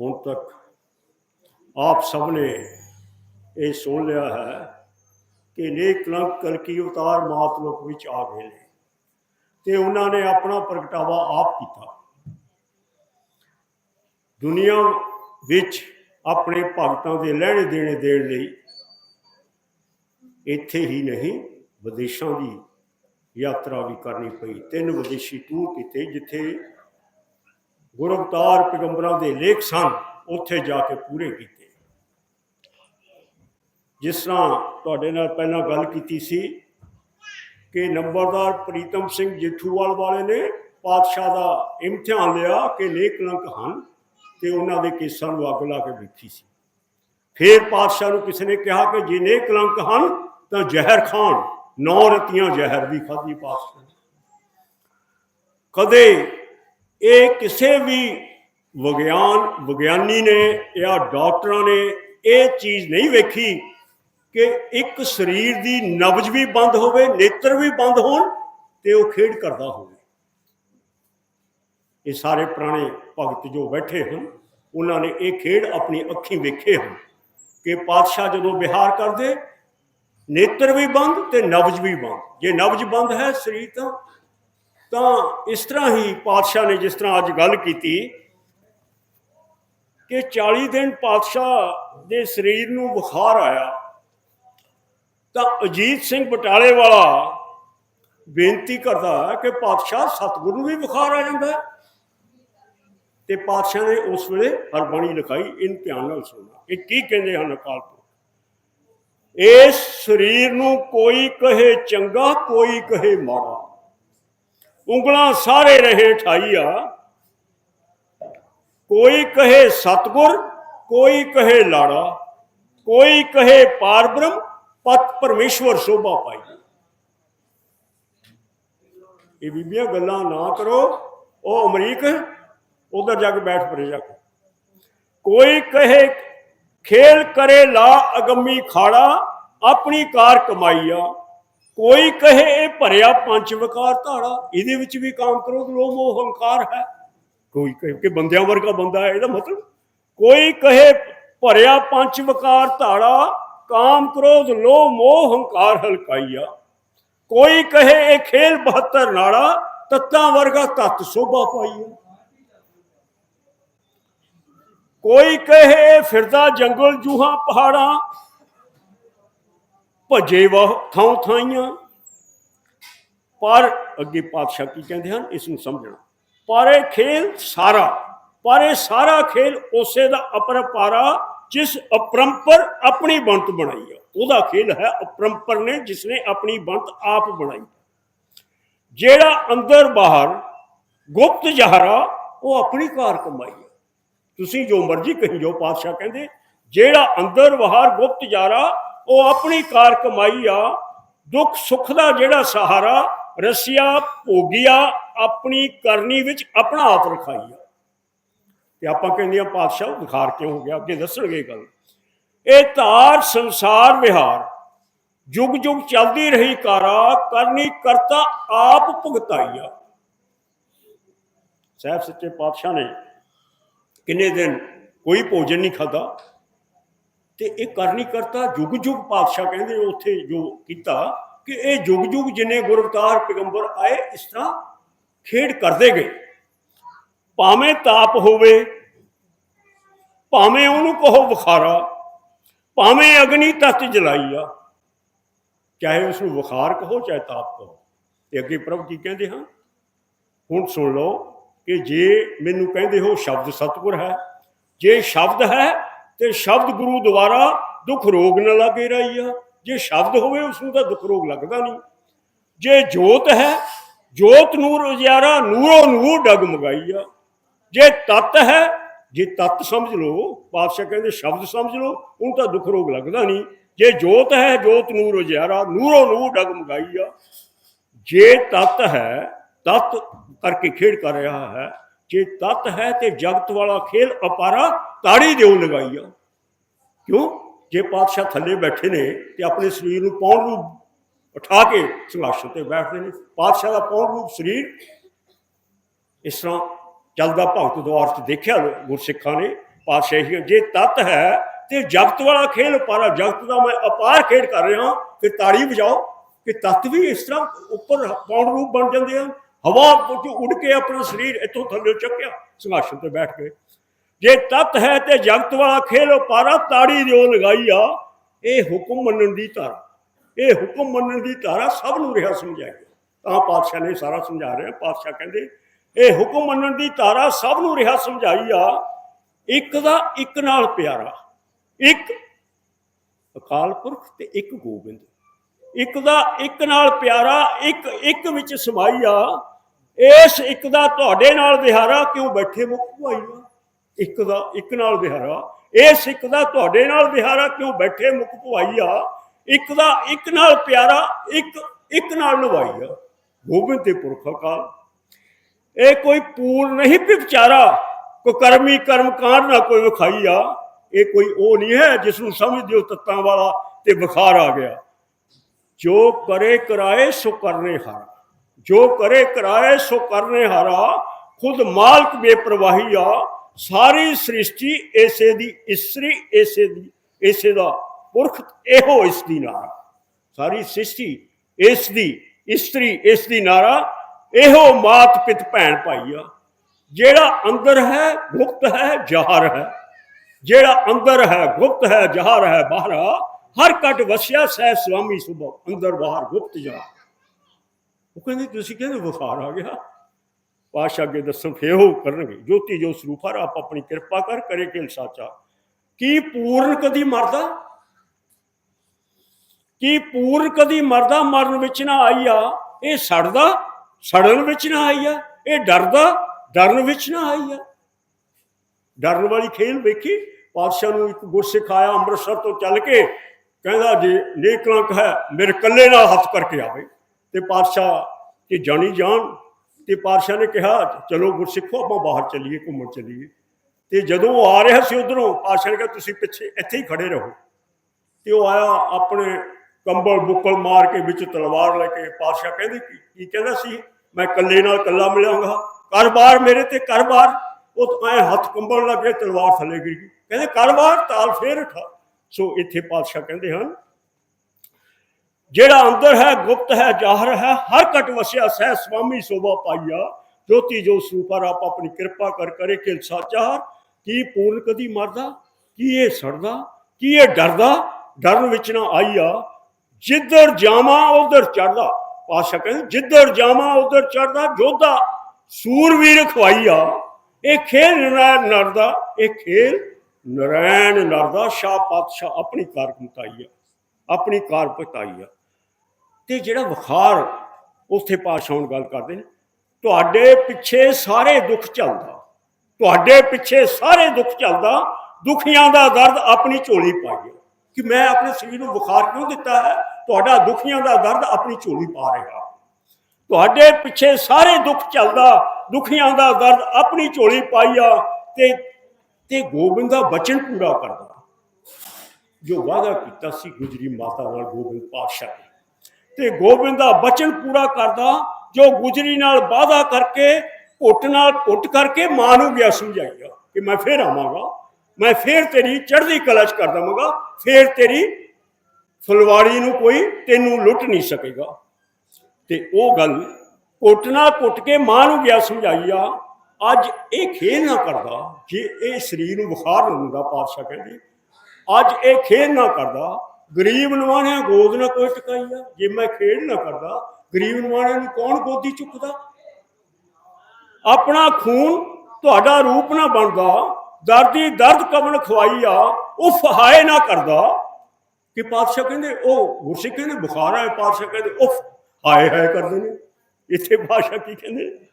ਹੁਣ ਤੱਕ ਆਪ ਸਭ ਨੇ ਇਹ ਸੁਣ ਲਿਆ ਹੈ ਕਿ ਨੇਕ ਕਲੰਕ ਕਲਕੀ ਅਵਤਾਰ ਮਾਤਲੋਕ ਵਿੱਚ ਆ ਗਏ ਨੇ ਤੇ ਉਹਨਾਂ ਨੇ ਆਪਣਾ ਪ੍ਰਗਟਾਵਾ ਆਪ ਕੀਤਾ। ਦੁਨੀਆ ਵਿੱਚ ਆਪਣੇ ਭਗਤਾਂ ਦੇ ਲੈਣੇ ਦੇਣੇ ਦੇਣ ਲਈ ਇੱਥੇ ਹੀ ਨਹੀਂ, ਵਿਦੇਸ਼ਾਂ ਦੀ ਯਾਤਰਾ ਵੀ ਕਰਨੀ ਪਈ। ਤਿੰਨ ਵਿਦੇਸ਼ੀ ਟੂਰ ਕੀਤੇ ਜਿੱਥੇ ਗੁਰਵਤਾਰ ਪੈਗੰਬਰਾਂ ਦੇ ਲੇਖ ਸਨ, ਉੱਥੇ ਜਾ ਕੇ ਪੂਰੇ ਕੀਤੇ। ਜਿਸ ਤਰ੍ਹਾਂ ਤੁਹਾਡੇ ਨਾਲ ਪਹਿਲਾਂ ਗੱਲ ਕੀਤੀ ਸੀ ਕਿ ਨੰਬਰਦਾਰ ਪ੍ਰੀਤਮ ਸਿੰਘ ਜੇਠੂਵਾਲ ਵਾਲੇ ਨੇ ਪਾਤਸ਼ਾਹ ਦਾ ਇਮਤਿਹਾਨ ਲਿਆ ਕਿ ਲੇਖ ਕਲੰਕ ਹਨ ਤੇ ਉਹਨਾਂ ਦੇ ਕੇਸਾਂ ਨੂੰ ਅੱਗ ਲਾ ਕੇ ਵੇਖੀ ਸੀ। ਫਿਰ ਪਾਤਸ਼ਾਹ ਨੂੰ ਕਿਸੇ ਨੇ ਕਿਹਾ ਕਿ ਜੇ ਨੇਕ ਕਲੰਕ ਹਨ ਤਾਂ ਜ਼ਹਿਰ ਖਾਣ, ਨੌ ਰਤੀਆਂ ਜ਼ਹਿਰ ਵੀ ਖਾਧੀ ਪਾਤਸ਼ਾਹ ਕਦੇ ਇਹ ਕਿਸੇ ਵੀ ਵਿਗਿਆਨ, ਵਿਗਿਆਨੀ ਨੇ ਜਾਂ ਡਾਕਟਰਾਂ ਨੇ ਇਹ ਚੀਜ਼ ਨਹੀਂ ਵੇਖੀ ਕਿ ਇੱਕ ਸਰੀਰ ਦੀ ਨਬਜ ਵੀ ਬੰਦ ਹੋਵੇ, ਨੇਤਰ ਵੀ ਬੰਦ ਹੋਣ ਤੇ ਉਹ ਖੇਡ ਕਰਦਾ ਹੋਵੇ। ਇਹ ਸਾਰੇ ਪੁਰਾਣੇ ਭਗਤ ਜੋ ਬੈਠੇ ਹਨ, ਉਹਨਾਂ ਨੇ ਇਹ ਖੇਡ ਆਪਣੀ ਅੱਖੀਂ ਵੇਖੇ ਹਨ ਕਿ ਪਾਤਸ਼ਾਹ ਜਦੋਂ ਵਿਹਾਰ ਕਰਦੇ, ਨੇਤਰ ਵੀ ਬੰਦ ਤੇ ਨਬਜ ਵੀ ਬੰਦ। ਜੇ ਨਬਜ ਬੰਦ ਹੈ ਸਰੀਰ ਤਾਂ ਤਾਂ ਇਸ ਤਰ੍ਹਾਂ ਹੀ ਪਾਤਸ਼ਾਹ ਨੇ ਜਿਸ ਤਰ੍ਹਾਂ ਅੱਜ ਗੱਲ ਕੀਤੀ ਕਿ 40 ਦਿਨ ਪਾਤਸ਼ਾਹ ਦੇ ਸਰੀਰ ਨੂੰ ਬੁਖਾਰ ਆਇਆ, ਤਾਂ ਅਜੀਤ ਸਿੰਘ ਬਟਾਲੇ ਵਾਲਾ ਬੇਨਤੀ ਕਰਦਾ ਹੈ ਕਿ ਪਾਤਸ਼ਾਹ ਸਤਿਗੁਰੂ ਨੂੰ ਵੀ ਬੁਖਾਰ ਆ ਜਾਂਦਾ ਹੈ। ਤੇ ਪਾਤਸ਼ਾਹ ਨੇ ਉਸ ਵੇਲੇ ਹਰਬਾਣੀ ਲਿਖਾਈ, ਇਨ ਧਿਆਨ ਨਾਲ ਸੁਣਨਾ। ਇਹ ਕੀ ਕਹਿੰਦੇ ਹਨ ਅਕਾਲ ਪੁਰਖ? ਇਸ ਸਰੀਰ ਨੂੰ ਕੋਈ ਕਹੇ ਚੰਗਾ, ਕੋਈ ਕਹੇ ਮਾੜਾ। ਉਂਗਲਾਂ ਸਾਰੇ ਰਹੇ ਠਾਈਆ ਕੋਈ ਕਹੇ ਸਤਗੁਰ, ਕੋਈ ਕਹੇ ਲਾੜਾ, ਕੋਈ ਕਹੇ ਪਾਰਬ੍ਰਹਮ, ਪਤ ਪਰਮੇਸ਼ਵਰ ਸੋਭਾ ਪਾਈ। ਇਹ ਬੀਬੀਆਂ ਗੱਲਾਂ ਨਾ ਕਰੋ, ਉਹ ਅਮਰੀਕ ਉਧਰ ਜਾ ਕੇ ਬੈਠ ਪਰੇ ਜਾ ਕੇ। ਕੋਈ ਕਹੇ ਖੇਲ ਕਰੇ ਲਾ ਅਗੰਮੀ ਖਾੜਾ, ਆਪਣੀ ਕਾਰ ਕਮਾਈਆ ਕੋਈ ਕਹੇ ਇਹ ਭਰਿਆ ਪੰਜ ਵਿਕਾਰ ਧਾਰਾ, ਇਹਦੇ ਵਿੱਚ ਵੀ ਕਾਮ ਕ੍ਰੋਧ ਲੋਭ, ਮੋਹ, ਹੰਕਾਰ ਹੈ। ਕੋਈ ਕਹੇ ਕਿ ਬੰਦਿਆਂ ਵਰਗਾ ਬੰਦਾ ਹੈ, ਇਹਦਾ ਮਤਲਬ ਕੋਈ ਕਹੇ ਭਰਿਆ ਪੰਜ ਵਿਕਾਰ ਧਾੜਾ ਕਾਮ ਕ੍ਰੋਧ ਲੋਭ, ਮੋਹ, ਹੰਕਾਰ ਹਲਕਾਈਆ। ਕੋਈ ਕਹੇ ਇਹ ਖੇਲ 72 ਨਾੜਾ, ਤੱਤਾਂ ਵਰਗਾ ਤਤ ਸੋਭਾ ਪਾਈਆ। ਕੋਈ ਕਹੇ ਫਿਰਦਾ ਜੰਗਲ, ਜੂਹਾਂ, ਪਹਾੜਾਂ ਭਜੇ ਵਹ ਥਾਂ ਥਾਈਆਂ। ਪਰ ਅੱਗੇ ਪਾਤਸ਼ਾਹ ਕੀ ਕਹਿੰਦੇ ਹਨ? ਇਸ ਨੂੰ ਸਮਝਣਾ। ਪਰ ਇਹ ਖੇਲ ਸਾਰਾ, ਪਰ ਇਹ ਸਾਰਾ ਖੇਲ ਉਸੇ ਦਾ ਅਪਰਪਾਰਾ ਜਿਸ ਅਪਰੰਪਰ ਆਪਣੀ ਬੰਤ ਬਣਾਈ ਆ। ਉਹਦਾ ਖੇਲ ਹੈ ਅਪਰੰਪਰ ਨੇ ਜਿਸ ਨੇ ਆਪਣੀ ਬੰਤ ਆਪ ਬਣਾਈ। ਜਿਹੜਾ ਅੰਦਰ ਬਾਹਰ ਗੁਪਤ ਜਹਰਾ, ਉਹ ਆਪਣੀ ਕਾਰ ਕਮਾਈ ਆ। ਤੁਸੀਂ ਜੋ ਮਰਜ਼ੀ ਕਹੀ ਜੋ ਪਾਤਸ਼ਾਹ ਕਹਿੰਦੇ, ਜਿਹੜਾ ਅੰਦਰ ਬਾਹਰ ਗੁਪਤ ਜਾਰਾ ਉਹ ਆਪਣੀ ਕਾਰ ਕਮਾਈ ਆ, ਦੁੱਖ ਸੁੱਖ ਦਾ ਜਿਹੜਾ ਸਹਾਰਾ ਰਸਿਆ ਭੋਗਿਆ, ਆਪਣੀ ਕਰਨੀ ਵਿੱਚ ਆਪਣਾ ਆਪ ਰਖਾਈ ਆ। ਤੇ ਆਪਾਂ ਕਹਿੰਦੇ ਆ, ਪਾਤਸ਼ਾਹ ਬੁਖਾਰ ਕਿਉਂ ਹੋ ਗਿਆ? ਅੱਗੇ ਦੱਸਣਗੇ ਗੱਲ। ਇਹ ਧਾਰ ਸੰਸਾਰ ਵਿਹਾਰ। ਜੁਗ ਜੁਗ ਚੱਲਦੀ ਰਹੀ ਕਾਰਾ, ਕਰਨੀ ਕਰਤਾ ਆਪ ਭੁਗਤਾਈਆ ਸਾਹਿਬ ਸੱਚੇ ਪਾਤਸ਼ਾਹ ਨੇ ਕਿੰਨੇ ਦਿਨ ਕੋਈ ਭੋਜਨ ਨਹੀਂ ਖਾਦਾ ਤੇ ਇਹ ਕਰਨੀ ਕਰਤਾ, ਜੁਗ ਜੁਗ ਪਾਤਸ਼ਾਹ ਕਹਿੰਦੇ ਉੱਥੇ ਜੋ ਕੀਤਾ ਕਿ ਇਹ ਜੁਗ ਜੁਗ ਜਿਨੇ ਗੁਰਵਤਾਰ ਪੈਗੰਬਰ ਆਏ, ਇਸ ਤਰ੍ਹਾਂ ਖੇਡ ਕਰਦੇ ਗਏ। ਭਾਵੇਂ ਤਾਪ ਹੋਵੇ, ਭਾਵੇਂ ਉਹਨੂੰ ਕਹੋ ਬੁਖਾਰਾ ਭਾਵੇਂ ਅਗਨੀ ਤਤ ਜਲਾਈ ਆ, ਚਾਹੇ ਉਸ ਨੂੰ ਬੁਖਾਰ ਕਹੋ, ਚਾਹੇ ਤਾਪ ਕਹੋ। ਤੇ ਅੱਗੇ ਪ੍ਰਭ ਕੀ ਕਹਿੰਦੇ ਹਾਂ ਹੁਣ ਸੁਣ ਲਓ ਕਿ ਜੇ ਮੈਨੂੰ ਕਹਿੰਦੇ ਹੋ ਸ਼ਬਦ ਸਤਿਗੁਰ ਹੈ, ਜੇ ਸ਼ਬਦ ਹੈ ਤੇ ਸ਼ਬਦ ਗੁਰੂ ਦੁਆਰਾ ਦੁੱਖ ਰੋਗ ਨਾ ਲੱਗੇ ਰਹੀ ਆ ਜੇ ਸ਼ਬਦ ਹੋਵੇ ਉਸ ਨੂੰ ਤਾਂ ਦੁੱਖ ਰੋਗ ਲੱਗਦਾ ਨਹੀਂ। ਜੇ ਜੋਤ ਹੈ, ਜੋਤ ਨੂਰ ਉਜਿਆਰਾ ਨੂਰੋ ਨੂਰ ਡਗਮਗਾਈ ਆ ਜੇ ਤਤ ਹੈ, ਜੇ ਤਤ ਸਮਝ ਲਓ ਪਾਤਸ਼ਾਹ ਕਹਿੰਦੇ ਸ਼ਬਦ ਸਮਝ ਲਓ ਉਹਨੂੰ ਤਾਂ ਦੁੱਖ ਰੋਗ ਲੱਗਦਾ ਨਹੀਂ। ਜੇ ਜੋਤ ਹੈ, ਜੋਤ ਨੂਰ ਉਜਿਆਰਾ ਨੂਰੋ ਨੂਰ ਡਗਮਗਾਈ ਆ ਜੇ ਤਤ ਹੈ, ਤਤ ਕਰਕੇ ਖੇਡ ਕਰ ਰਿਹਾ ਹੈ। ਜੇ ਤਤ ਹੈ ਤੇ ਜਗਤ ਵਾਲਾ ਖੇਲ ਅਪਾਰਾ ਤਾੜੀ ਦਿਓ ਲਗਾਈ ਆ ਕਿਉਂ? ਜੇ ਪਾਤਸ਼ਾਹ ਥੱਲੇ ਬੈਠੇ ਨੇ ਤੇ ਆਪਣੇ ਸਰੀਰ ਨੂੰ ਪੌਣ ਰੂਪ ਉਠਾ ਕੇ ਸਿੰਘਾਸਨ ਤੇ ਬੈਠਦੇ ਨੇ, ਪਾਤਸ਼ਾਹ ਦਾ ਪੌਣ ਰੂਪ ਸਰੀਰ ਇਸ ਤਰ੍ਹਾਂ ਚੱਲਦਾ ਭਗਤ ਦਵਾਰ 'ਚ ਦੇਖਿਆ ਗੁਰਸਿੱਖਾਂ ਨੇ, ਪਾਤਸ਼ਾਹੀ ਜੇ ਤਤ ਹੈ ਤੇ ਜਗਤ ਵਾਲਾ ਖੇਲ ਪਾਰਾ ਜਗਤ ਦਾ ਮੈਂ ਅਪਾਰ ਖੇਡ ਕਰ ਰਿਹਾ ਕਿ ਤਾੜੀ ਵਜਾਓ, ਕਿ ਤਤ ਵੀ ਇਸ ਤਰ੍ਹਾਂ ਉੱਪਰ ਪੌਣ ਰੂਪ ਬਣ ਜਾਂਦੇ ਹਨ, ਹਵਾ ਉੱਡ ਕੇ ਆਪਣਾ ਸਰੀਰ ਇੱਥੋਂ ਥੱਲੇ ਚੱਕਿਆ ਸਿੰਘਾਸਨ ਤੇ ਬੈਠ ਗਏ ਜੇ ਤਤ ਹੈ ਤੇ ਜਗਤ ਵਾਲਾ ਖੇਲ ਪਾਰਾ ਤਾੜੀ ਜੋ ਲਗਾਈ ਆ ਇਹ ਹੁਕਮ ਮੰਨਣ ਦੀ ਧਾਰਾ। ਇਹ ਹੁਕਮ ਮੰਨਣ ਦੀ ਧਾਰਾ ਸਭ ਨੂੰ ਰਿਹਾ ਸਮਝਾਈ ਤਾਂ ਪਾਤਸ਼ਾਹ ਨੇ ਸਾਰਾ ਸਮਝਾ ਰਿਹਾ। ਪਾਤਸ਼ਾਹ ਕਹਿੰਦੇ, ਇਹ ਹੁਕਮ ਮੰਨਣ ਦੀ ਧਾਰਾ ਸਭ ਨੂੰ ਰਿਹਾ ਸਮਝਾਈ ਆ ਇੱਕ ਦਾ ਇੱਕ ਨਾਲ ਪਿਆਰਾ। ਇੱਕ ਅਕਾਲ ਪੁਰਖ ਤੇ ਇੱਕ ਗੋਬਿੰਦ। ਇੱਕ ਦਾ ਇੱਕ ਨਾਲ ਪਿਆਰਾ, ਇੱਕ ਇੱਕ ਵਿੱਚ ਸਮਾਈ ਆ ਇਸ ਇੱਕ ਦਾ ਤੁਹਾਡੇ ਨਾਲ ਵਿਹਾਰਾ, ਕਿਉਂ ਬੈਠੇ ਮੁਖ ਭਾਈ ਇੱਕ ਦਾ, ਇੱਕ ਨਾਲ ਵਿਹਾਰਾ। ਇਹ ਸਿੱਖ ਦਾ ਤੁਹਾਡੇ ਨਾਲ ਵਿਹਾਰਾ ਕਿਉਂ ਬੈਠੇ ਮੁਖ ਭਵਾਈ ਆ? ਇੱਕ ਦਾ ਇੱਕ ਨਾਲ ਪਿਆਰਾ, ਇੱਕ ਇੱਕ ਨਾਲ ਨਿਭਾਈ ਆ। ਗੋਬਿੰਦ ਤੇ ਪੁਰਖ ਅਕਾਲ। ਇਹ ਕੋਈ ਪੂਰ ਨਹੀਂ ਵੀ ਵਿਚਾਰਾ ਕੋ ਕਰਮੀ ਕਰਮ ਕਾਂਡ ਨਾ ਕੋਈ ਵਿਖਾਈ ਆ। ਇਹ ਕੋਈ ਉਹ ਨਹੀਂ ਹੈ ਜਿਸ ਨੂੰ ਸਮਝਦੇ ਹੋ ਤੱਤਾਂ ਵਾਲਾ ਤੇ ਬੁਖਾਰ ਆ ਗਿਆ। ਜੋ ਕਰੇ ਕਰਾਏ ਸੋ ਕਰਨੇ ਹਾਰਾ। ਜੋ ਕਰੇ ਕਰਾਏ ਸੋ ਕਰਨੇ ਹਾਰਾ। ਖੁਦ ਮਾਲਕ ਬੇਪਰਵਾਹੀ ਆ। ਸਾਰੀ ਸ੍ਰਿਸ਼ਟੀ ਇਸੇ ਦੀ ਇਸਰੀ ਇਸੇ ਦੀ, ਇਸੇ ਦਾ ਪੁਰਖ ਇਹੋ ਇਸ ਦੀ ਨਾਰਾ। ਸਾਰੀ ਸ੍ਰਿਸ਼ਟੀ ਇਸ ਦੀ, ਇਸਤਰੀ ਇਸ ਦੀ ਨਾਰਾ, ਇਹੋ ਮਾਤ ਪਿਤ ਭੈਣ ਭਾਈ ਆ। ਜਿਹੜਾ ਅੰਦਰ ਹੈ, ਗੁਪਤ ਹੈ, ਜ਼ਾਹਰ ਹੈ। ਜਿਹੜਾ ਅੰਦਰ ਹੈ, ਗੁਪਤ ਹੈ, ਜ਼ਾਹਰ ਹੈ, ਬਾਹਰ ਹਰ ਕਟ ਵਸਿਆ ਸਹਿ ਸੁਆਮੀ ਸੁਭੋ ਅੰਦਰ ਬਾਹਰ ਗੁਪਤ ਜਾ ਉਹ ਕਹਿੰਦੇ, ਤੁਸੀਂ ਕਹਿੰਦੇ ਬੁਖਾਰ ਆ ਗਿਆ? ਪਾਸ਼ਾ ਅੱਗੇ ਦੱਸਣ ਫੇਰ ਉਹ ਕਰਨਗੇ। ਜੋਤੀ ਜੋ ਸਰੂਪਾ ਆਪ ਆਪਣੀ ਕਿਰਪਾ ਕਰ, ਕਰੇ ਕਿਲ ਸਾਚਾ। ਕੀ ਪੂਰਨ ਕਦੀ ਮਰਦਾ? ਕੀ ਪੂਰਨ ਕਦੀ ਮਰਦਾ? ਮਰਨ ਵਿੱਚ ਨਾ ਆਈ ਆ ਇਹ ਸੜਦਾ, ਸੜਨ ਵਿੱਚ ਨਾ ਆਈ ਆ ਇਹ ਡਰਦਾ, ਡਰਨ ਵਿੱਚ ਨਾ ਆਈ ਆ ਡਰਨ ਵਾਲੀ ਖੇਲ ਵੇਖੀ? ਪਾਤਸ਼ਾਹ ਨੂੰ ਇੱਕ ਗੁਰਸਿੱਖ ਆਇਆ ਅੰਮ੍ਰਿਤਸਰ ਤੋਂ ਚੱਲ ਕੇ। ਕਹਿੰਦਾ, ਜੇ ਨੇਕ ਕਲੰਕ ਹੈ, ਮੇਰੇ ਕੱਲੇ ਨਾਲ ਹੱਥ ਕਰਕੇ ਆਵੇ। ਤੇ ਪਾਤਸ਼ਾਹ ਕਿ ਜਾਣੀ ਜਾਣ ਤੇ ਪਾਤਸ਼ਾਹ ਨੇ ਕਿਹਾ, ਚਲੋ ਗੁਰਸਿੱਖੋ, ਆਪਾਂ ਬਾਹਰ ਚੱਲੀਏ, ਘੁੰਮਣ ਚੱਲੀਏ। ਤੇ ਜਦੋਂ ਉਹ ਆ ਰਿਹਾ ਸੀ ਉਧਰੋਂ, ਪਾਤਸ਼ਾਹ ਨੇ ਕਿਹਾ, ਤੁਸੀਂ ਪਿੱਛੇ ਇੱਥੇ ਹੀ ਖੜੇ ਰਹੋ। ਤੇ ਉਹ ਆਇਆ ਆਪਣੇ ਕੰਬਲ ਬੁੱਕਲ ਮਾਰ ਕੇ ਵਿੱਚ ਤਲਵਾਰ ਲੈ ਕੇ, ਪਾਤਸ਼ਾਹ ਕਹਿੰਦੇ, ਕੀ ਕਹਿੰਦਾ ਸੀ? ਮੈਂ ਕੱਲੇ ਨਾਲ ਕੱਲਾ ਮਿਲਾਂਗਾ। ਕਰ ਬਾਰ ਮੇਰੇ ਤੇ ਕਰ ਬਾਰ ਉਹ ਐ ਹੱਥ ਕੰਬਲ ਲੱਗੇ ਤਲਵਾਰ ਥੱਲੇ ਗਿਰ ਗਈ। ਕਹਿੰਦੇ ਕਰ ਬਾਰ ਤਾਲ ਫੇਰ ਉਠਾ। ਸੋ ਇੱਥੇ ਪਾਤਸ਼ਾਹ ਕਹਿੰਦੇ ਹਨ ਜਿਹੜਾ ਅੰਦਰ ਹੈ, ਗੁਪਤ ਹੈ, ਜ਼ਾਹਰ ਹੈ, ਹਰ ਕਟ ਵਸਿਆ ਸਹਿ ਸੁਆਮੀ ਸੋਭਾ ਪਾਈਆ। ਜੋਤੀ ਜੋ ਸੂਪਰ ਆਪ ਆਪਣੀ ਕਿਰਪਾ ਕਰ ਕਰੇ ਕਿ ਸਾਚਾਰ ਕੀ ਪੂਰਨ ਕਦੀ ਮਰਦਾ, ਕੀ ਇਹ ਸੜਦਾ, ਕੀ ਇਹ ਡਰਦਾ? ਡਰਨ ਵਿੱਚ ਨਾ ਆਈਆ। ਜਿੱਧਰ ਜਾਵਾਂ, ਉਧਰ ਚੜਦਾ ਪਾਸ਼ਾ ਕਹਿੰਦੇ, ਜਿੱਧਰ ਜਾਵਾਂ, ਉਧਰ ਚੜਦਾ ਜੋਧਾ ਸੂਰਵੀਰ ਖਵਾਈਆ ਇਹ ਖੇਲ ਨਰੈਣ ਨਰਦਾ, ਇਹ ਖੇਲ ਨਰੈਣ ਨਰ ਦਾ ਸ਼ਾਹ ਪਾਤਸ਼ਾਹ ਆਪਣੀ ਕਾਰ ਮੁਤਾਈਆ ਆਪਣੀ ਕਾਰ ਪਤਾਈਆ ਤੇ ਜਿਹੜਾ ਵਖਾਰ ਉੱਥੇ ਪਾਸ਼ਾ ਹੁਣ ਗੱਲ ਕਰਦੇ ਨੇ, ਤੁਹਾਡੇ ਪਿੱਛੇ ਸਾਰੇ ਦੁੱਖ ਚੱਲਦਾ, ਤੁਹਾਡੇ ਪਿੱਛੇ ਸਾਰੇ ਦੁੱਖ ਚੱਲਦਾ, ਦੁਖੀਆਂ ਦਾ ਦਰਦ ਆਪਣੀ ਝੋਲੀ ਪਾਈਆ ਕਿ ਮੈਂ ਆਪਣੇ ਸਰੀਰ ਨੂੰ ਬੁਖਾਰ ਕਿਉਂ ਦਿੱਤਾ ਹੈ? ਤੁਹਾਡਾ ਦੁਖੀਆਂ ਦਾ ਦਰਦ ਆਪਣੀ ਝੋਲੀ ਪਾ ਰਿਹਾ। ਤੁਹਾਡੇ ਪਿੱਛੇ ਸਾਰੇ ਦੁੱਖ ਚੱਲਦਾ, ਦੁਖੀਆਂ ਦਾ ਦਰਦ ਆਪਣੀ ਝੋਲੀ ਪਾਈਆ ਤੇ ਤੇ ਗੋਬਿੰਦ ਦਾ ਬਚਨ ਪੂਰਾ ਕਰਦਾ। ਜੋ ਵਾਅਦਾ ਕੀਤਾ ਸੀ ਗੁਜਰੀ ਮਾਤਾ ਨਾਲ ਗੋਬਿੰਦ ਪਾਤਸ਼ਾਹ ਤੇ ਗੋਬਿੰਦ ਦਾ ਬਚਨ ਪੂਰਾ ਕਰਦਾ, ਜੋ ਗੁਜਰੀ ਨਾਲ ਵਾਅਦਾ ਕਰਕੇ, ਘੁੱਟ ਨਾਲ ਘੁੱਟ ਕਰਕੇ ਮਾਂ ਨੂੰ ਗਿਆ ਸਮਝਾਈਆ ਕਿ ਮੈਂ ਫੇਰ ਆਵਾਂਗਾ, ਮੈਂ ਫੇਰ ਤੇਰੀ ਚੜ੍ਹਦੀ ਕਲਾ ਕਰ ਦਵਾਂਗਾ, ਫੇਰ ਤੇਰੀ ਫੁਲਵਾੜੀ ਨੂੰ ਕੋਈ ਤੈਨੂੰ ਲੁੱਟ ਨਹੀਂ ਸਕੇਗਾ। ਤੇ ਉਹ ਗੱਲ ਘੁੱਟ ਨਾਲ ਘੁੱਟ ਕੇ ਮਾਂ ਨੂੰ ਗਿਆ ਸਮਝਾਈਆ ਅੱਜ ਇਹ ਖੇਲ ਨਾ ਕਰਦਾ, ਜੇ ਇਹ ਸਰੀਰ ਨੂੰ ਬੁਖਾਰ ਨਾ ਹੁੰਦਾ ਪਾਤਸ਼ਾਹ ਕਹਿੰਦੇ, ਅੱਜ ਇਹ ਖੇਡ ਨਾ ਕਰਦਾ ਗਰੀਬ ਨਵਾਣਿਆਂ ਗੋਦ ਨਾ ਕੋਈ ਟਿਕਾਈਆ ਜੇ ਮੈਂ ਖੇਡ ਨਾ ਕਰਦਾ, ਗਰੀਬ ਨਵਾਣਿਆਂ ਨੂੰ ਕੌਣ ਗੋਦੀ ਚੁੱਕਦਾ? ਆਪਣਾ ਖੂਨ ਤੁਹਾਡਾ ਰੂਪ ਨਾ ਬਣਦਾ ਦਰਦੀ ਦਰਦ ਕਵਨ ਖਵਾਈ ਆ, ਉਹ ਫਹਾਏ ਨਾ ਕਰਦਾ। ਕਿ ਪਾਤਸ਼ਾਹ ਕਹਿੰਦੇ, ਉਹ ਗੁਰਸਿੱਖ ਕਹਿੰਦੇ, ਬੁਖਾਰ ਹੈ ਪਾਤਸ਼ਾਹ ਕਹਿੰਦੇ, ਉਫ, ਹਾਏ ਹਾਏ ਕਰਦੇ ਨੇ। ਇੱਥੇ ਪਾਤਸ਼ਾਹ ਕੀ ਕਹਿੰਦੇ?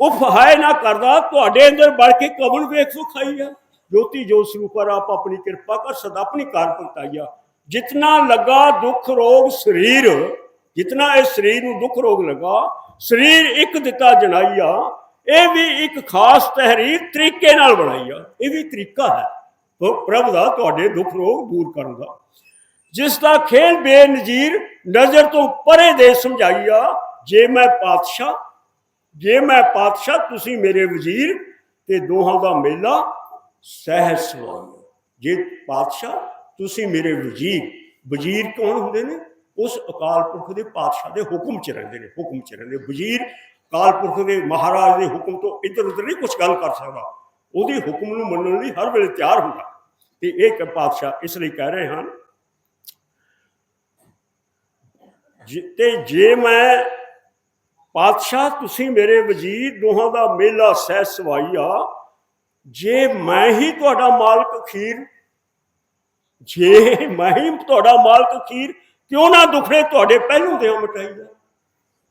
ਉਹ ਫਹਾਏ ਨਾ ਕਰਦਾ, ਤੁਹਾਡੇ ਅੰਦਰ ਵੜ ਕੇ ਕਵਨ ਵੇਖ ਸੋ ਆ? ਜੋਤੀ ਜੋ ਸਰੂਪਰ ਆਪ ਆਪਣੀ ਕਿਰਪਾ ਕਰ ਸਦਾ ਆਪਣੀ ਕਾਰ ਪਤਾਈਆ ਜਿਤਨਾ ਲੱਗਾ ਦੁੱਖ ਰੋਗ ਸਰੀਰ, ਜਿਤਨਾ ਇਹ ਸਰੀਰ ਨੂੰ ਦੁੱਖ ਰੋਗ ਲਗਾ, ਸਰੀਰ ਇੱਕ ਦਿੱਤਾ ਜਣਾਈਆ ਇਹ ਵੀ ਇੱਕ ਖਾਸ ਤਹਿਰੀਰ ਤਰੀਕੇ ਨਾਲ ਬਣਾਈਆ। ਇਹ ਵੀ ਤਰੀਕਾ ਹੈ। ਪ੍ਰਭ ਦਾ ਤੁਹਾਡੇ ਦੁੱਖ ਰੋਗ ਦੂਰ ਕਰਨ ਦਾ। ਜਿਸ ਦਾ ਖੇਲ ਬੇਨਜ਼ੀਰ ਨਜ਼ਰ ਤੋਂ ਪਰੇ ਦੇ ਸਮਝਾਈਆ, ਜੇ ਮੈਂ ਪਾਤਸ਼ਾਹ, ਜੇ ਮੈਂ ਪਾਤਸ਼ਾਹ, ਤੁਸੀਂ ਮੇਰੇ ਵਜ਼ੀਰ ਤੇ ਦੋਹਾਂ ਦਾ ਮੇਲਾ ਸਹਿ ਸਵਾਈ ਜੇ ਪਾਤਸ਼ਾਹ, ਤੁਸੀਂ ਮੇਰੇ ਵਜ਼ੀਰ ਵਜ਼ੀਰ ਕੌਣ ਹੁੰਦੇ ਨੇ? ਉਸ ਅਕਾਲ ਪੁਰਖ ਦੇ ਪਾਤਸ਼ਾਹ ਦੇ ਹੁਕਮ 'ਚ ਰਹਿੰਦੇ ਨੇ, ਹੁਕਮ 'ਚ ਰਹਿੰਦੇ ਵਜ਼ੀਰ ਅਕਾਲ ਪੁਰਖ ਦੇ ਮਹਾਰਾਜ ਦੇ ਹੁਕਮ ਤੋਂ ਇੱਧਰ ਉੱਧਰ ਨਹੀਂ ਕੁਝ ਗੱਲ ਕਰ ਸਕਦਾ। ਉਹਦੇ ਹੁਕਮ ਨੂੰ ਮੰਨਣ ਲਈ ਹਰ ਵੇਲੇ ਤਿਆਰ ਹੁੰਦਾ। ਤੇ ਇਹ ਕ ਪਾਤਸ਼ਾਹ ਇਸ ਲਈ ਕਹਿ ਰਹੇ ਹਨ ਤੇ ਜੇ ਮੈਂ ਪਾਤਸ਼ਾਹ, ਤੁਸੀਂ ਮੇਰੇ ਵਜ਼ੀਰ ਦੋਹਾਂ ਦਾ ਮੇਲਾ ਸਹਿ ਸਵਾਈਆ ਜੇ ਮੈਂ ਹੀ ਤੁਹਾਡਾ ਮਾਲਕ ਖੀਰ ਜੇ ਮੈਂ ਹੀ ਤੁਹਾਡਾ ਮਾਲਕ ਖੀਰ ਕਿਉਂ ਨਾ ਦੁਖੜੇ ਤੁਹਾਡੇ ਪਹਿਲੋਂ ਦੇ ਮਟਾਈਦਾ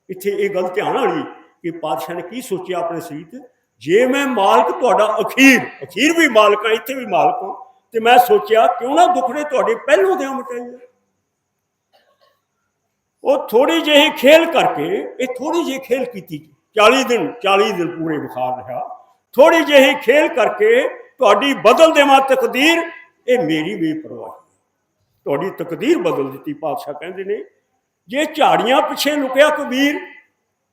ਇੱਥੇ ਇਹ ਗੱਲ ਧਿਆਨ ਵਾਲੀ ਕਿ ਪਾਤਸ਼ਾਹ ਨੇ ਕੀ ਸੋਚਿਆ ਆਪਣੇ ਸਰੀਰ ਤੇ? ਜੇ ਮੈਂ ਮਾਲਕ ਤੁਹਾਡਾ ਅਖੀਰ ਅਖੀਰ ਵੀ ਮਾਲਕ ਹਾਂ, ਇੱਥੇ ਵੀ ਮਾਲਕ ਹਾਂ, ਤੇ ਮੈਂ ਸੋਚਿਆ ਕਿਉਂ ਨਾ ਦੁਖੜੇ ਤੁਹਾਡੇ ਪਹਿਲੋਂ ਦੇ ਮਟਾਈਦਾ ਉਹ ਥੋੜੀ ਜਿਹੀ ਖੇਲ ਕਰਕੇ, ਇਹ ਥੋੜੀ ਜਿਹੀ ਖੇਲ ਕੀਤੀ। 40 ਦਿਨ 40 ਦਿਨ ਪੂਰੇ ਬੁਖਾਰ ਰਿਹਾ। ਥੋੜੀ ਜਿਹੀ ਖੇਲ ਕਰਕੇ ਤੁਹਾਡੀ ਬਦਲ ਦੇਵਾਂ ਤਕਦੀਰ, ਇਹ ਮੇਰੀ ਬੇਪਰਵਾਹੀ ਹੈ। ਤੁਹਾਡੀ ਤਕਦੀਰ ਬਦਲ ਦਿੱਤੀ, ਪਾਤਸ਼ਾਹ ਕਹਿੰਦੇ ਨੇ। ਜੇ ਝਾੜੀਆਂ ਪਿੱਛੇ ਲੁਕਿਆ ਕਬੀਰ,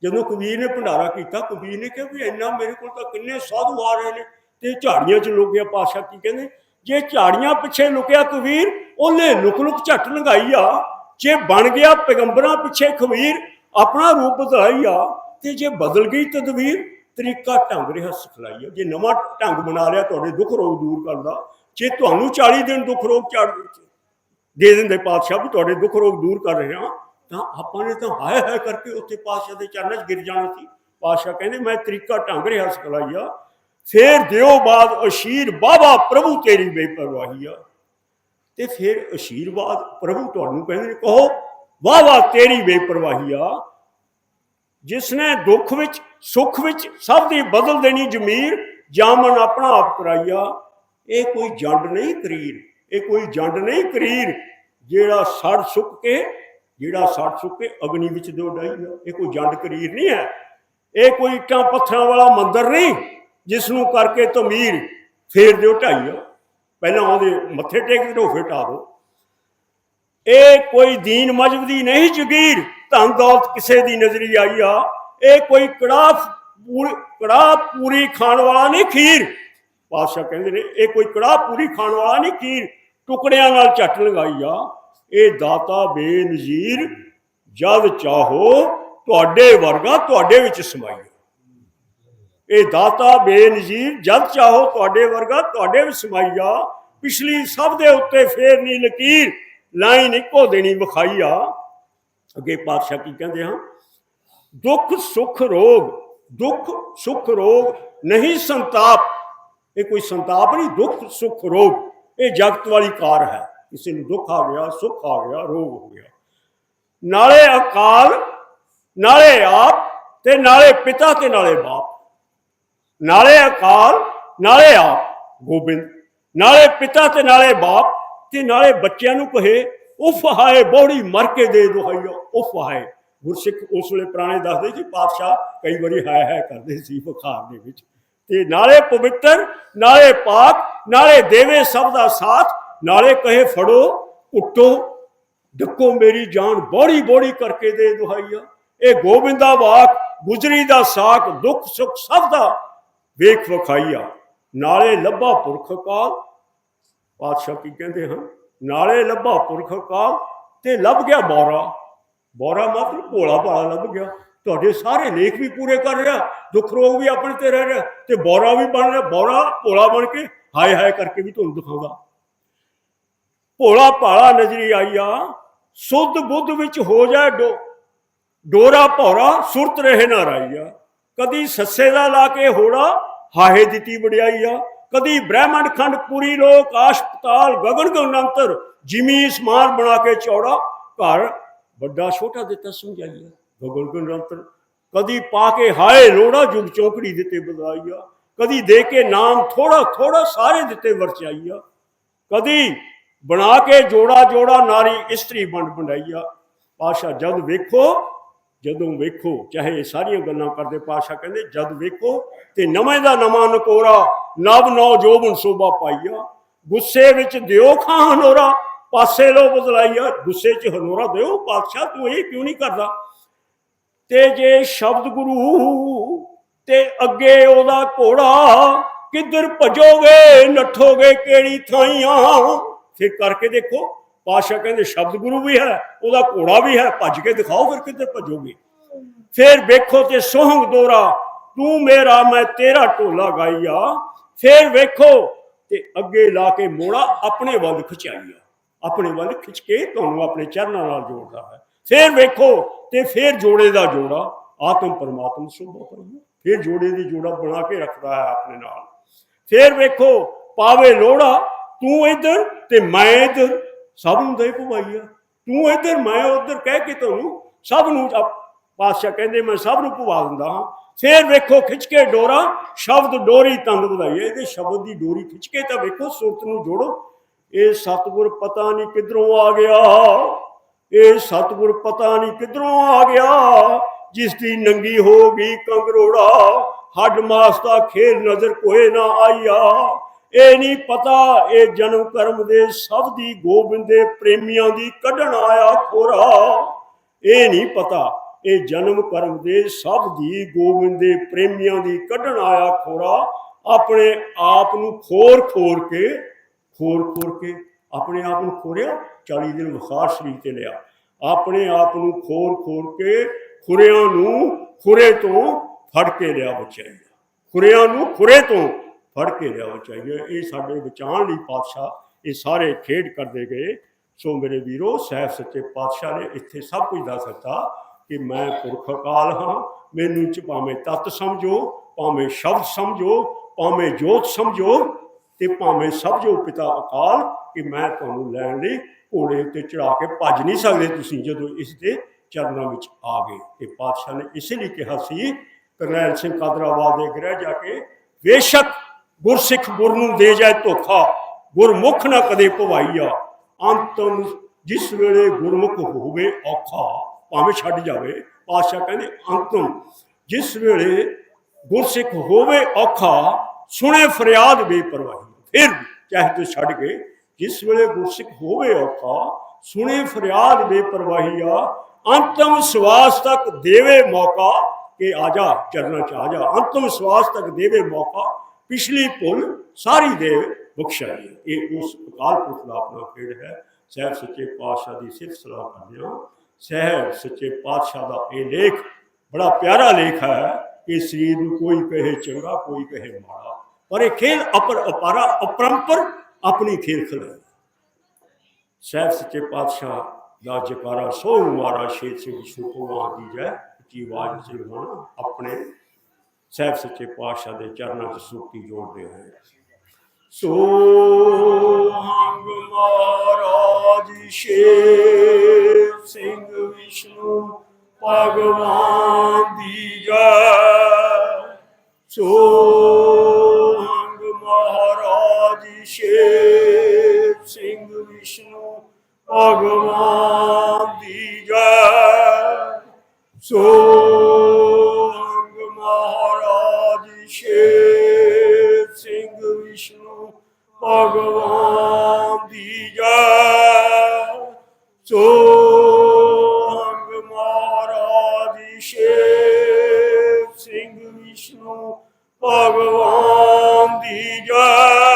ਜਦੋਂ ਕਬੀਰ ਨੇ ਭੰਡਾਰਾ ਕੀਤਾ, ਕਬੀਰ ਨੇ ਕਿਹਾ ਵੀ ਇੰਨਾ ਮੇਰੇ ਕੋਲ ਤਾਂ ਕਿੰਨੇ ਸਾਧੂ ਆ ਰਹੇ ਨੇ, ਤੇ ਝਾੜੀਆਂ 'ਚ ਲੁਕ ਗਿਆ, ਪਾਤਸ਼ਾਹ ਕੀ ਕਹਿੰਦੇ? ਜੇ ਝਾੜੀਆਂ ਪਿੱਛੇ ਲੁਕਿਆ ਕਬੀਰ, ਉਹਨੇ ਲੁਕ ਲੁਕ ਝੱਟ ਲੰਘਾਈ ਆ। ਜੇ ਬਣ ਗਿਆ ਪੈਗੰਬਰਾਂ ਪਿੱਛੇ ਖਬੀਰ ਆਪਣਾ ਰੂਪ ਬਦਲਾਈ ਆ, ਤੇ ਜੇ ਬਦਲ ਗਈ ਤਦਵੀਰ ਤਰੀਕਾ ਢੰਗ ਰਿਹਾ ਸਿਖਲਾਈ ਆ ਜੇ ਨਵਾਂ ਢੰਗ ਬਣਾ ਲਿਆ, ਤੁਹਾਡੇ ਦੁੱਖ ਰੋਗ ਦੂਰ ਕਰਦਾ ਜੇ ਤੁਹਾਨੂੰ 40 ਦਿਨ ਦੁੱਖ ਰੋਗ ਝਾੜ ਦੇ ਦਿੰਦੇ ਪਾਤਸ਼ਾਹ ਵੀ ਤੁਹਾਡੇ ਦੁੱਖ ਰੋਗ ਦੂਰ ਕਰ ਰਹੇ ਤਾਂ ਆਪਾਂ ਨੇ ਤਾਂ ਹਾਏ ਹਾਏ ਕਰਕੇ ਉੱਥੇ ਪਾਤਸ਼ਾਹ ਦੇ ਚਰਨਾਂ 'ਚ ਗਿਰ ਜਾਣਾ ਸੀ। ਪਾਤਸ਼ਾਹ ਕਹਿੰਦੇ, ਮੈਂ ਤਰੀਕਾ ਢੰਗ ਰਿਹਾ ਸਿਖਲਾਈ ਆ ਫੇਰ ਦਿਓ ਬਾਦ ਅਸ਼ੀਰ, ਬਾਬਾ ਪ੍ਰਭੂ ਤੇਰੀ ਬੇਪਰਵਾਹੀ ਆ। ਤੇ ਫਿਰ ਅਸ਼ੀਰਵਾਦ ਪ੍ਰਭੂ ਤੁਹਾਨੂੰ ਕਹਿੰਦੇ ਨੇ, ਕਹੋ ਵਾਹ ਵਾਹ ਤੇਰੀ ਬੇਪਰਵਾਹੀ ਆ। ਜਿਸ ਨੇ ਦੁੱਖ ਵਿੱਚ ਸੁੱਖ ਵਿੱਚ ਸਭ ਦੀ ਬਦਲ ਦੇਣੀ ਜ਼ਮੀਰ ਜਾਮਨ ਆਪਣਾ ਆਪ ਕਰਾਈਆ। ਇਹ ਕੋਈ ਜੰਡ ਨਹੀਂ ਕਰੀਰ, ਇਹ ਕੋਈ ਜੰਡ ਨਹੀਂ ਕਰੀਰ। ਜਿਹੜਾ ਸੜ ਸੁੱਕ ਕੇ, ਜਿਹੜਾ ਸੜ ਸੁੱਕ ਕੇ ਅਗਨੀ ਵਿੱਚ ਦੋ ਡਾਈ ਇਹ ਕੋਈ ਜੰਡ ਕਰੀਰ ਨਹੀਂ ਹੈ। ਇਹ ਕੋਈ ਇੱਟਾਂ ਪੱਥਰਾਂ ਵਾਲਾ ਮੰਦਰ ਨਹੀਂ, ਜਿਸ ਨੂੰ ਕਰਕੇ ਤਮੀਰ ਫੇਰ ਦਿਓ ਢਾਈਆ ਪਹਿਲਾਂ ਉਹਦੇ ਮੱਥੇ ਟੇਕ ਦਿਓ ਫਿਰ ਢਾ ਦਿਓ ਇਹ ਕੋਈ ਦੀਨ ਮਜਬ ਦੀ ਨਹੀਂ ਜਗੀਰ। ਧਨ ਦੌਲਤ ਕਿਸੇ ਦੀ ਨਜ਼ਰੀ ਆਈ ਆ। ਇਹ ਕੋਈ ਕੜਾ ਪੂਰੀ ਕੜਾ ਪੂਰੀ ਖਾਣ ਵਾਲਾ ਨਹੀਂ ਖੀਰ। ਪਾਤਸ਼ਾਹ ਕਹਿੰਦੇ ਨੇ, ਇਹ ਕੋਈ ਕੜਾ ਪੂਰੀ ਖਾਣ ਵਾਲਾ ਨਹੀਂ ਖੀਰ। ਟੁਕੜਿਆਂ ਨਾਲ ਝੱਟ ਲਗਾਈ ਆ। ਇਹ ਦਾਤਾ ਬੇਨਜ਼ੀਰ, ਜਦ ਚਾਹੋ ਤੁਹਾਡੇ ਵਰਗਾ ਤੁਹਾਡੇ ਵਿੱਚ ਸਮਾਈ ਇਹ ਦਾਤਾ ਬੇਨਜ਼ੀਰ, ਜਦ ਚਾਹੋ ਤੁਹਾਡੇ ਵਰਗਾ ਤੁਹਾਡੇ ਵਿੱਚ ਸਮਾਈਆ ਪਿਛਲੀ ਸਭ ਦੇ ਉੱਤੇ ਫੇਰ ਨਹੀਂ ਲਕੀਰ, ਲਾਈਨ ਇੱਕੋ ਦੇਣੀ ਵਿਖਾਈ ਆ। ਅੱਗੇ ਪਾਤਸ਼ਾਹ ਕੀ ਕਹਿੰਦੇ ਹਾਂ ਦੁੱਖ, ਸੁੱਖ, ਰੋਗ। ਦੁੱਖ, ਸੁੱਖ, ਰੋਗ, ਨਹੀਂ ਸੰਤਾਪ। ਇਹ ਕੋਈ ਸੰਤਾਪ ਨਹੀਂ, ਦੁੱਖ, ਸੁੱਖ, ਰੋਗ। ਇਹ ਜਗਤ ਵਾਲੀ ਕਾਰ ਹੈ। ਕਿਸੇ ਨੂੰ ਦੁੱਖ ਆ ਗਿਆ, ਸੁੱਖ ਆ ਗਿਆ, ਰੋਗ ਹੋ ਗਿਆ। ਨਾਲੇ ਅਕਾਲ, ਨਾਲੇ ਆਪ ਤੇ ਨਾਲੇ ਪਿਤਾ ਤੇ ਨਾਲੇ ਬਾਪ। ਨਾਲੇ ਅਕਾਲ, ਨਾਲੇ ਆਪ, ਗੋਬਿੰਦ। ਨਾਲੇ ਪਿਤਾ ਤੇ ਨਾਲੇ ਬਾਪ, ਤੇ ਨਾਲੇ ਬੱਚਿਆਂ ਨੂੰ ਕਹੇ, ਉਫ ਹਾਏ, ਬੋੜੀ ਮਰ ਕੇ ਦੇ ਦੁਹਾਈਓ ਉਫ ਹਾਏ। ਗੁਰਸਿੱਖ ਉਸ ਵੇਲੇ ਪੁਰਾਣੇ ਦੱਸਦੇ ਸੀ, ਪਾਤਸ਼ਾਹ ਕਈ ਵਾਰੀ ਹਾਏ ਹਾਏ ਕਰਦੇ ਸੀ ਬੁਖਾਰ ਦੇ ਵਿੱਚ। ਤੇ ਨਾਲੇ ਪਵਿੱਤਰ, ਨਾਲੇ ਪਾਕ, ਨਾਲੇ ਦੇਵੇ ਸਭ ਦਾ ਸਾਥ, ਨਾਲੇ ਕਹੇ ਫੜੋ ਉੱਟੋ ਡੱਕੋ ਮੇਰੀ ਜਾਨ, ਬੋੜੀ ਬੋੜੀ ਕਰਕੇ ਦੇ ਦੁਹਾਈਆ। ਇਹ ਗੋਬਿੰਦਾ ਵਾਕ, ਗੁਜਰੀ ਦਾ ਸਾਖ ਦੁੱਖ ਸੁੱਖ ਸਭ ਦਾ ਵੇਖ ਵਖਾਈਆ। ਨਾਲੇ ਲੱਭਾ ਪੁਰਖ ਕਾਲ, ਪਾਤਸ਼ਾਹ ਕੀ ਕਹਿੰਦੇ ਹਨ? ਨਾਲੇ ਲੱਭਾ ਪੁਰਖ ਕਾਲ ਤੇ ਲੱਭ ਗਿਆ ਬੋਰਾ ਬੋਰਾ ਮਾਤਰ ਭੋਲਾ ਭਾਲਾ ਲੱਭ ਗਿਆ। ਤੁਹਾਡੇ ਸਾਰੇ ਲੇਖ ਵੀ ਪੂਰੇ ਕਰ ਰਿਹਾ, ਦੁੱਖ ਰੋਗ ਵੀ ਆਪਣੇ ਤੇ ਰਹਿ ਰਿਹਾ ਤੇ ਬੋਰਾ ਵੀ ਬਣ ਰਿਹਾ। ਬੋਰਾ ਭੋਲਾ ਬਣ ਕੇ ਹਾਏ ਹਾਏ ਕਰਕੇ ਵੀ ਤੁਹਾਨੂੰ ਦਿਖਾਉਂਦਾ। ਭੋਲਾ ਭਾਲਾ ਨਜ਼ਰੀ ਆਈਆ, ਸੁੱਧ ਬੁੱਧ ਵਿੱਚ ਹੋ ਜਾਏ ਡੋ ਡੋਰਾ ਭੌਰਾ, ਸੁਰਤ ਰਹੇ ਨਾ ਰਾਈਆ। ਕਦੀ ਸੱਸੇ ਦਾ ਲਾ ਕੇ ਹੋੜਾ, ਹਾਹੇ ਦਿੱਤੀ ਵਡਿਆਈ ਆ ਕਦੀ ਬ੍ਰਹਿਮੰਡ ਖੰਡ ਪੂਰੀ ਲੋਕ, ਆਸ਼ਪਤਾਲ, ਗਗਨ ਗਗਨੰਤਰ ਜਿਮੀ ਸਮਾਨ ਬਣਾ ਕੇ ਚੌੜਾ। ਘਰ ਵੱਡਾ ਛੋਟਾ ਦਿੱਤਾ ਸਮਝਾਈਆ। ਗਗਨ ਗਗਨੰਤਰ ਕਦੀ ਪਾ ਕੇ ਹਾਏ ਲੋੜਾ ਜੁਗ ਚੌਕੜੀ ਦਿੱਤੇ ਬਦਲਾਈਆ ਕਦੀ ਦੇ ਕੇ ਨਾਮ ਥੋੜਾ ਥੋੜਾ ਸਾਰੇ ਦਿੱਤੇ ਵਰਚਾਈਆ, ਕਦੀ ਬਣਾ ਕੇ ਜੋੜਾ ਜੋੜਾ ਨਾਰੀ ਇਸਤਰੀ ਵੰਡ ਬਣਾਈਆ ਪਾਸ਼ਾ ਜਦ ਵੇਖੋ, ਜਦੋਂ ਵੇਖੋ, ਚਾਹੇ ਇਹ ਸਾਰੀਆਂ ਗੱਲਾਂ ਕਰਦੇ ਪਾਸ਼ਾ ਕਹਿੰਦੇ, ਜਦ ਵੇਖੋ ਤੇ ਨਵੇਂ ਦਾ ਨਵਾਂ ਨਕੋਰਾ ਨਵ ਨੌ ਜੋਬਨ ਸੋਭਾ ਪਾਈਆ, ਗੁੱਸੇ ਵਿੱਚ ਦਿਓ ਖਾਂ ਹਨੋਰਾ ਪਾਸੇ ਲੋ ਬਦਲਾਈਆ ਗੁੱਸੇ 'ਚ ਹਨੋਰਾ ਦਿਓ, ਪਾਤਸ਼ਾਹ ਤੂੰ ਇਹ ਕਿਉਂ ਨਹੀਂ ਕਰਦਾ? ਤੇ ਜੇ ਸ਼ਬਦ ਗੁਰੂ ਤੇ ਅੱਗੇ ਉਹਦਾ ਘੋੜਾ ਕਿੱਧਰ ਭਜੋਗੇ, ਨੱਠੋਗੇ, ਕਿਹੜੀ ਥਾਈਆਂ ਫਿਰ ਕਰਕੇ ਦੇਖੋ ਪਾਸ਼ਾ ਕਹਿੰਦੇ ਸ਼ਬਦ ਗੁਰੂ ਵੀ ਹੈ, ਉਹਦਾ ਘੋੜਾ ਵੀ ਹੈ, ਭੱਜ ਕੇ ਦਿਖਾਓ ਫਿਰ ਕਿੱਧਰ ਭਜੋਗੇ। ਫਿਰ ਵੇਖੋ ਤੇ ਸੋਹੰਗ ਦੋਰਾ, ਤੂੰ ਮੇਰਾ, ਮੈਂ ਤੇਰਾ ਢੋਲਾ ਗਾਈਆ ਫਿਰ ਵੇਖੋ ਤੇ ਅੱਗੇ ਲਾ ਕੇ ਮੋੜਾ ਆਪਣੇ ਵੱਲ ਖਿਚਾਈਆ ਆਪਣੇ ਵੱਲ ਖਿੱਚ ਕੇ ਤੁਹਾਨੂੰ ਆਪਣੇ ਚਰਨਾਂ ਨਾਲ ਜੋੜਦਾ ਹੈ। ਫਿਰ ਵੇਖੋ ਤੇ ਫਿਰ ਜੋੜੇ ਦਾ ਜੋੜਾ ਆਤਮ ਪਰਮਾਤਮ ਸੁਭਾ ਪਰਮ ਫਿਰ ਜੋੜੇ ਦੀ ਜੋੜਾ ਬਣਾ ਕੇ ਰੱਖਦਾ ਹੈ ਆਪਣੇ ਨਾਲ। ਫਿਰ ਵੇਖੋ, ਪਾਵੇ ਲੋੜਾ, ਤੂੰ ਇੱਧਰ ਤੇ ਮੈਂ ਇੱਧਰ, ਸਭ ਨੂੰ ਦੇ ਪਵਾਈਆ ਤੂੰ ਇੱਧਰ, ਮੈਂ ਉੱਧਰ ਕਹਿ ਕੇ ਤੁਹਾਨੂੰ ਸਭ ਨੂੰ ਪਾਤਸ਼ਾਹ ਕਹਿੰਦੇ, ਮੈਂ ਸਭ ਨੂੰ ਪਵਾ ਦਿੰਦਾ ਹਾਂ। ਫੇਰ ਵੇਖੋ, ਖਿੱਚ ਕੇ ਡੋਰਾ, ਸ਼ਬਦ ਡੋਰੀ ਤੰਦ ਵਧਾਈ ਇਹਦੇ ਸ਼ਬਦ ਦੀ ਡੋਰੀ ਖਿੱਚ ਕੇ ਤਾਂ ਵੇਖੋ, ਸੁਰਤ ਨੂੰ ਜੋੜੋ। ਇਹ ਸਤਿਗੁਰ ਪਤਾ ਨਹੀਂ ਕਿਧਰੋਂ ਆ ਗਿਆ। ਇਹ ਸਤਿਗੁਰ ਪਤਾ ਨਹੀਂ ਕਿਧਰੋਂ ਆ ਗਿਆ। ਜਿਸ ਦੀ ਨੰਗੀ ਹੋ ਗਈ ਕੰਗਰੋੜਾ, ਹੱਡ ਮਾਸ ਦਾ ਖੇਲ ਨਜ਼ਰ ਕੋਏ ਨਾ ਆਈਆ ਇਹ ਨਹੀਂ ਪਤਾ ਇਹ ਜਨਮ ਕਰਮ ਦੇ ਸਭ ਦੀ ਗੋਬਿੰਦ ਦੇ ਪ੍ਰੇਮੀਆਂ ਦੀ ਕੱਢਣ ਆਇਆ ਖੋਰਾ। ਇਹ ਨਹੀਂ ਪਤਾ ਇਹ ਜਨਮ ਕਰਮ ਦੇ ਸਭ ਦੀ ਗੋਬਿੰਦ ਦੇ ਪ੍ਰੇਮੀਆਂ ਦੀ ਕੱਢਣ ਆਇਆ ਖੋਰਾ। ਆਪਣੇ ਆਪ ਨੂੰ ਖੋਰ ਖੋਰ ਕੇ ਖੋਰ ਖੋਰ ਕੇ ਆਪਣੇ ਆਪ ਨੂੰ ਖੋਰਿਆ 40 ਦਿਨ ਵਿਖਾਰ ਸਰੀਰ ਤੇ ਲਿਆ। ਆਪਣੇ ਆਪ ਨੂੰ ਖੋਰ ਖੋਰ ਕੇ ਖੁਰਿਆਂ ਨੂੰ ਖੁਰੇ ਤੋਂ ਫੜ ਕੇ ਲਿਆ ਬਚਾਈਆ ਖੁਰਿਆਂ ਨੂੰ ਖੁਰੇ ਤੋਂ ਫੜ ਕੇ ਲਿਆ ਬਚਾਈਆ ਇਹ ਸਾਡੇ ਬਚਾਉਣ ਲਈ ਪਾਤਸ਼ਾਹ ਇਹ ਸਾਰੇ ਖੇਡ ਕਰਦੇ ਗਏ। ਸੋ ਮੇਰੇ ਵੀਰੋ, ਸਹਿਬ ਸੱਚੇ ਪਾਤਸ਼ਾਹ ਨੇ ਇੱਥੇ ਸਭ ਕੁਝ ਦੱਸ ਦਿੱਤਾ ਕਿ ਮੈਂ ਪੁਰਖ ਅਕਾਲ ਹਾਂ। ਮੈਨੂੰ ਚ ਭਾਵੇਂ ਤਤ ਸਮਝੋ, ਭਾਵੇਂ ਸ਼ਬਦ ਸਮਝੋ, ਭਾਵੇਂ ਜੋਤ ਸਮਝੋ ਤੇ ਭਾਵੇਂ ਸਭ ਜੋ ਪਿਤਾ ਅਕਾਲ ਕਿ ਮੈਂ ਤੁਹਾਨੂੰ ਲੈਣ ਲਈ ਘੋੜੇ ਉੱਤੇ ਚੜਾ ਕੇ ਭੱਜ ਨਹੀਂ ਸਕਦੇ ਤੁਸੀਂ ਜਦੋਂ ਇਸ ਦੇ ਚਰਨਾਂ ਵਿੱਚ ਆ ਗਏ। ਤੇ ਪਾਤਸ਼ਾਹ ਨੇ ਇਸੇ ਲਈ ਕਿਹਾ ਸੀ, ਕਰਨੈਲ ਸਿੰਘ ਕਾਦਰਾਬਾਦ ਦੇ ਗ੍ਰਹਿ ਜਾ ਕੇ ਬੇਸ਼ੱਕ ਗੁਰਸਿੱਖ ਗੁਰ ਨੂੰ ਦੇ ਜਾਏ ਧੋਖਾ, ਗੁਰਮੁਖ ਨਾ ਕਦੇ ਭਵਾਈਆ। ਅੰਤਮ ਜਿਸ ਵੇਲੇ ਗੁਰਮੁਖ ਹੋਵੇ ਔਖਾ, ਭਾਵੇਂ ਛੱਡ ਜਾਵੇ ਪਾਤਸ਼ਾਹ ਕਹਿੰਦੇ ਅੰਤਮ ਜਿਸ ਵੇਲੇ ਗੁਰਸਿੱਖ ਹੋਵੇ ਔਖਾ ਸੁਣੇ ਫਰਿਆਦ ਬੇਪਰਵਾਹੀ। ਫਿਰ ਚਾਹੇ ਤੂੰ ਛੱਡ ਗਏ ਜਿਸ ਵੇਲੇ ਗੁਰਸਿੱਖ ਹੋਵੇ ਔਖਾ, ਸੁਣੇ ਫਰਿਆਦ ਬੇਪਰਵਾਹੀ ਆ, ਅੰਤਮ ਸਵਾਸ ਤੱਕ ਦੇਵੇ ਮੌਕਾ ਕਿ ਆ ਜਾ, ਚਰਨਾਂ ਚ ਆ ਜਾ। ਅੰਤਮ ਸਵਾਸ ਤੱਕ ਦੇਵੇ ਮੌਕਾ, ਪਿਛਲੀ ਭੁੱਲ ਸਾਰੀ ਦੇ ਬਖਸ਼ਾਈ ਇਹ ਉਸ ਅਕਾਲ ਪੁਰਖ ਦਾ ਆਪਣਾ ਖੇਡ ਹੈ। ਸਹਿਬ ਸੱਚੇ ਪਾਤਸ਼ਾਹ ਦੀ ਸਿਫਤ ਸਲਾਹ ਕਰਦੇ ਹਾਂ। ਸਹਿਬ ਸੱਚੇ ਪਾਤਸ਼ਾਹ ਦਾ ਇਹ ਲੇਖ ਬੜਾ ਪਿਆਰਾ ਲੇਖ ਹੈ ਕਿ ਸਰੀਰ ਨੂੰ ਕੋਈ ਕਹੇ ਚੰਗਾ, ਕੋਈ ਕਹੇ ਮਾੜਾ। ਪਰ ਇਹ ਖੇਲ ਅਪਰ ਅਪਾਰਾ ਅਪਰੰਪਰ ਆਪਣੀ ਖੇਲ ਖਿਲਾਏ ਸਹਿਬ ਸੱਚੇ ਪਾਤਸ਼ਾਹ ਦਾ ਜਕਾਰਾ ਸੋ ਮਾਰਾ ਸ਼ੇਤ ਸਿੰਘ ਵਿਸ਼ਨੂੰ ਭਗਵਾਨ ਦੀ ਜੈ ਉੱਚੀ ਆਵਾਜ਼ ਵਿੱਚ ਗਾਣਾ ਆਪਣੇ ਸਹਿਬ ਸੱਚੇ ਪਾਤਸ਼ਾਹ ਦੇ ਚਰਨਾਂ 'ਚ ਸੁਰਤੀ ਜੋੜਦੇ ਹੋਏ ਸੋ ਹੰਗ ਮਹਾਰਾਜ ਸ਼ੇਰ ਸਿੰਘ ਵਿਸ਼ਨੂੰ ਭਗਵਾਨ ਦੀ ਜੈ ਸੋ ਮਹਾਰਾਜ ਸ਼ੇਰ ਸਿੰਘ ਵਿਸ਼ਨੂੰ ਭਗਵਾਨ ਦੀ ਜੈ। ਸੋ ਹੰਗ ਮਹਾਰਾਜ ਸ਼ੇਰ ਸਿੰਘ ਵਿਸ਼ਨੂੰ ਭਗਵਾਨ ਦੀ ਜੈ। ਸੋ ਹੰਗ ਮਹਾਰਾਜ ਸ਼ੇਰ ਸਿੰਘ ਵਿਸ਼ਨੂੰ ਭਗਵਾਨ ਦੀ ਜੈ।